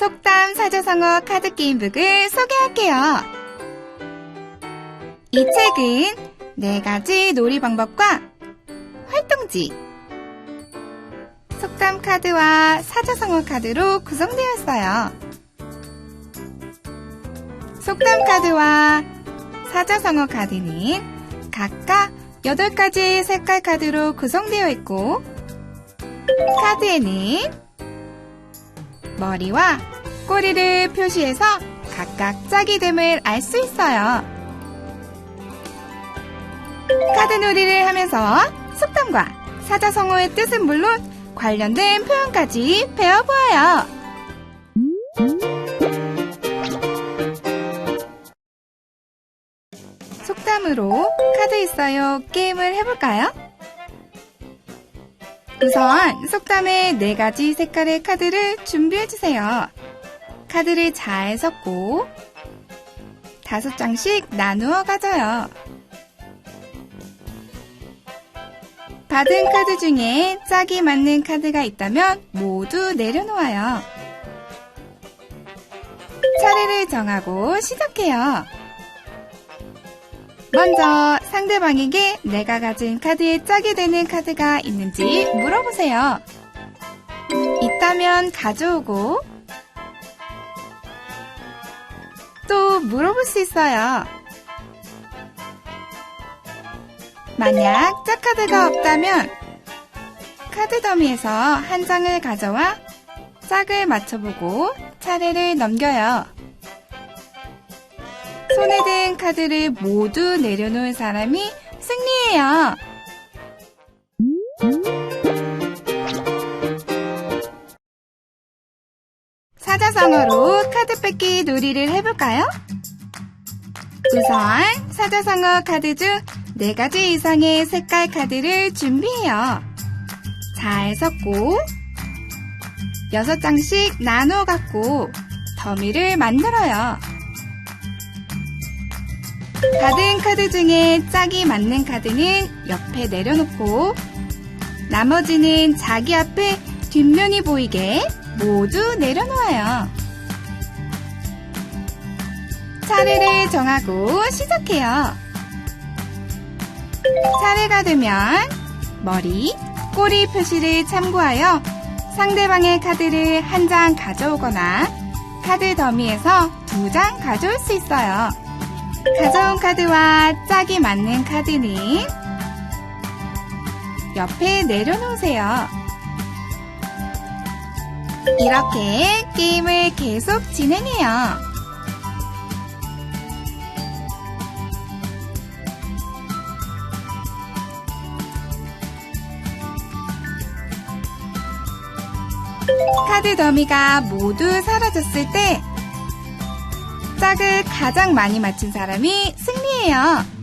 속담 사자성어 카드 게임북을 소개할게요. 이 책은 네 가지 놀이 방법과 활동지, 속담 카드와 사자성어 카드로 구성되어 있어요. 속담 카드와 사자성어 카드는 각각 8가지 색깔 카드로 구성되어 있고, 카드에는 머리와 꼬리를 표시해서 각각 짝이 됨을 알 수 있어요. 카드 놀이를 하면서 속담과 사자성어의 뜻은 물론 관련된 표현까지 배워보아요. 속담으로 카드 있어요 게임을 해볼까요? 우선 속담의 네 가지 색깔의 카드를 준비해주세요. 카드를 잘 섞고 다섯 장씩 나누어 가져요. 받은 카드 중에 짝이 맞는 카드가 있다면 모두 내려놓아요. 차례를 정하고 시작해요. 먼저 상대방에게 내가 가진 카드에 짝이 되는 카드가 있는지 물어보세요. 있다면 가져오고 또 물어볼 수 있어요. 만약 짝카드가 없다면 카드 더미에서 한 장을 가져와 짝을 맞춰보고 차례를 넘겨요. 손에 든 카드를 모두 내려놓은 사람이 승리해요. 사자성어로 카드 뺏기 놀이를 해볼까요? 우선 사자성어 카드 중 4가지 이상의 색깔 카드를 준비해요. 잘 섞고 6장씩 나누어 갖고 더미를 만들어요. 받은 카드 중에 짝이 맞는 카드는 옆에 내려놓고 나머지는 자기 앞에 뒷면이 보이게 모두 내려놓아요. 차례를 정하고 시작해요. 차례가 되면 머리, 꼬리 표시를 참고하여 상대방의 카드를 한 장 가져오거나 카드 더미에서 두 장 가져올 수 있어요. 가져온 카드와 짝이 맞는 카드는 옆에 내려놓으세요. 이렇게 게임을 계속 진행해요. 카드 더미가 모두 사라졌을 때 짝을 가장 많이 맞춘 사람이 승리해요.